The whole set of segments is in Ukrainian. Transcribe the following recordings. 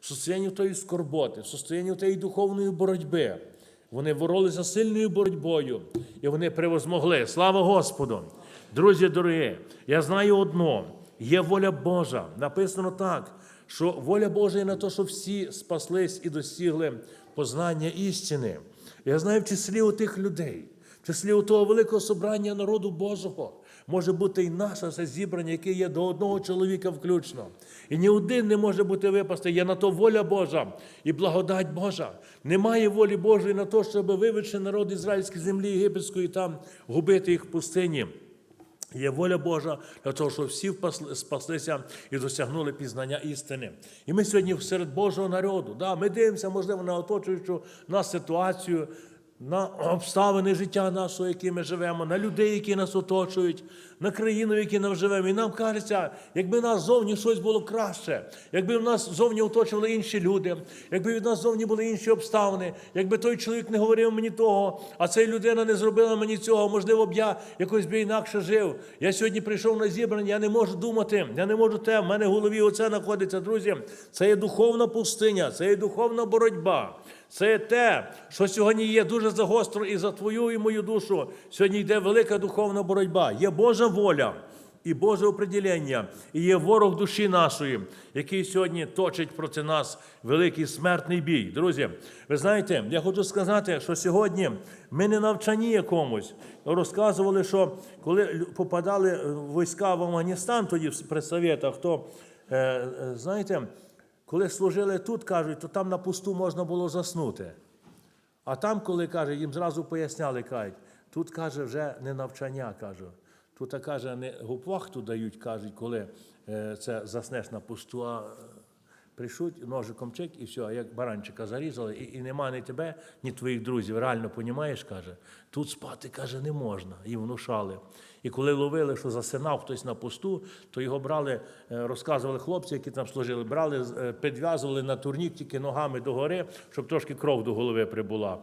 в состоянні тої скорботи, в состоянні тієї духовної боротьби. Вони боролися сильною боротьбою, і вони превозмогли. Слава Господу! Друзі дорогі, я знаю одно: є воля Божа. Написано так, що воля Божа є на те, щоб всі спаслись і досягли познання істини. Я знаю в числі у тих людей, в числі у того великого собрання народу Божого. Може бути і наше це зібрання, яке є до одного чоловіка включно. І ні один не може бути випасти. Є на то воля Божа і благодать Божа. Немає волі Божої на те, щоб виведши народ ізраїльської землі єгипетської там губити їх в пустині. Є воля Божа для того, щоб всі спаслися і досягнули пізнання істини. І ми сьогодні серед Божого народу. Да, ми дивимося, можливо, на оточуючу нас ситуацію, на обставини життя нашого, які ми живемо, на людей, які нас оточують, на країну, в якій ми живемо. І нам кажеться, якби нас зовні щось було краще, якби в нас зовні оточували інші люди, якби від нас зовні були інші обставини, якби той чоловік не говорив мені того, а ця людина не зробила мені цього, можливо б я якось би інакше жив. Я сьогодні прийшов на зібрання, я не можу думати, я не можу те, в мене в голові оце знаходиться, друзі. Це є духовна пустиня, це є духовна боротьба. Це те, що сьогодні є дуже загостро і за твою і мою душу. Сьогодні йде велика духовна боротьба. Є Божа воля і Боже определення, і є ворог душі нашої, який сьогодні точить проти нас великий смертний бій. Друзі, ви знаєте, я хочу сказати, що сьогодні ми не навчані якомусь. Розказували, що коли попадали війська в Афганістан, тоді при Совєтах, то е, е, знаєте, коли служили тут, кажуть, то там на пусту можна було заснути. А там, коли каже, їм зразу поясняли, кажуть, тут каже, вже не навчання, кажу. Тут каже, не гупвахту дають, кажуть, коли е, це заснеш на пусту, а прийшуть, ножиком чик, і все, а як баранчика зарізали, і, і нема ні тебе, ні твоїх друзів. Реально понімаєш, каже, тут спати, каже, не можна. Їм внушали. І коли ловили, що засинав хтось на посту, то його брали, е, розказували хлопці, які там служили, брали, е, підв'язували на турнік тільки ногами догори, щоб трошки кров до голови прибула,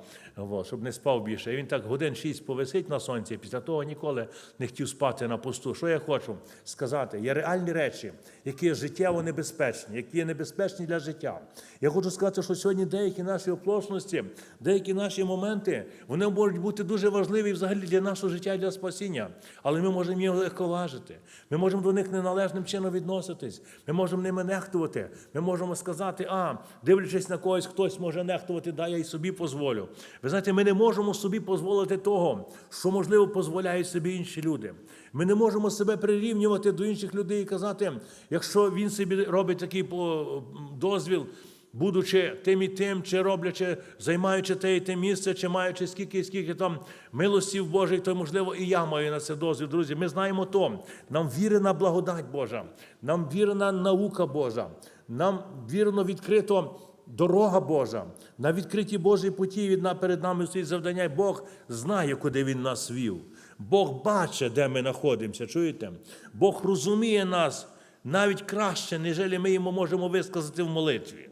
щоб не спав більше. І він так годин шість повисить на сонці, після того ніколи не хотів спати на посту. Що я хочу сказати? Є реальні речі, які життєво небезпечні, які є небезпечні для життя. Я хочу сказати, що сьогодні деякі наші оплошності, деякі наші моменти, вони можуть бути дуже важливі взагалі для нашого життя і для спасіння. Але ми можемо їх легковажити. Ми можемо до них неналежним чином відноситись. Ми можемо ними нехтувати. Ми можемо сказати, а, дивлячись на когось, хтось може нехтувати, да, я й собі дозволю. Ви знаєте, ми не можемо собі дозволити того, що, можливо, дозволяють собі інші люди. Ми не можемо себе прирівнювати до інших людей і казати, якщо він собі робить такий дозвіл, будучи тим і тим, чи роблячи, займаючи те і те місце, чи маючи скільки, скільки там милостів Божих, то можливо і я маю на це дозвіл. Друзі, ми знаємо то. Нам вірена благодать Божа, нам вірена наука Божа, нам вірно відкрито. Дорога Божа, на відкритій Божій путі від перед нами стоїть завдання. і Бог знає, куди Він нас вів. Бог бачить, де ми знаходимося. Чуєте? Бог розуміє нас навіть краще, ніж ми йому можемо висказати в молитві.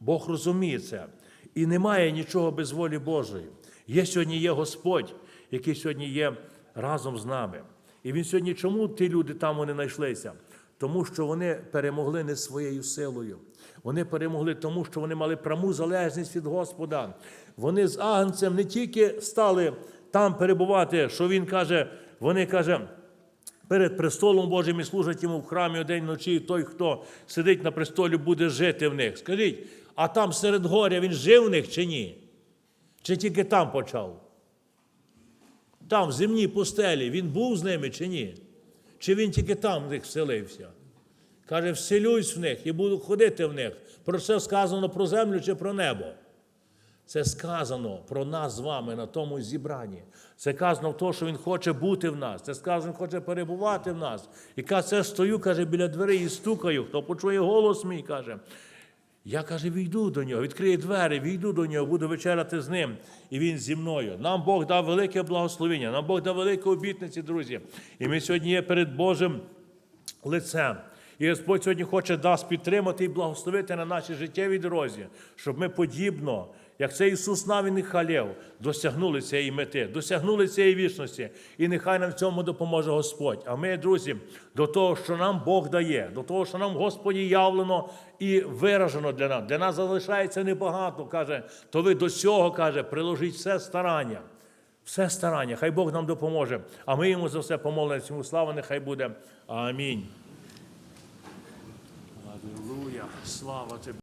Бог розуміє це. І немає нічого без волі Божої. Є сьогодні є Господь, який сьогодні є разом з нами. І він сьогодні, чому ті люди там вони знайшлися? Тому що вони перемогли не своєю силою. Вони перемогли тому, що вони мали пряму залежність від Господа. Вони з агнцем не тільки стали там перебувати, що він каже, вони каже, перед престолом Божим і служать йому в храмі день ночі, і той, хто сидить на престолі, буде жити в них. Скажіть, а там серед горя він жив в них чи ні? Чи тільки там почав? Там, в земній пустелі, він був з ними чи ні? Чи він тільки там в них вселився? Каже, вселюсь в них і буду ходити в них. Про це сказано про землю чи про небо? Це сказано про нас з вами на тому зібранні. Це сказано в тому, що Він хоче бути в нас. Це сказано, Він хоче перебувати в нас. І каже, це стою, каже, біля дверей і стукаю. Хто почує голос мій, каже. Я каже, війду до нього, відкрию двері, війду до нього, буду вечеряти з ним, і він зі мною. Нам Бог дав велике благословення, нам Бог дав великі обітниці, друзі. І ми сьогодні є перед Божим лицем. І Господь сьогодні хоче нас підтримати і благословити на нашій життєвій дорозі, щоб ми подібно, як це Ісус Навін і Халєв, досягнули цієї мети, досягнули цієї вічності. І нехай нам в цьому допоможе Господь. А ми, друзі, до того, що нам Бог дає, до того, що нам Господі явлено і виражено для нас. Для нас залишається небагато, каже, то ви до цього, каже, приложіть все старання. Все старання, хай Бог нам допоможе. А ми йому за все помолимося. Йому слава, нехай буде. Амінь. Аллилуйя. Слава тобі.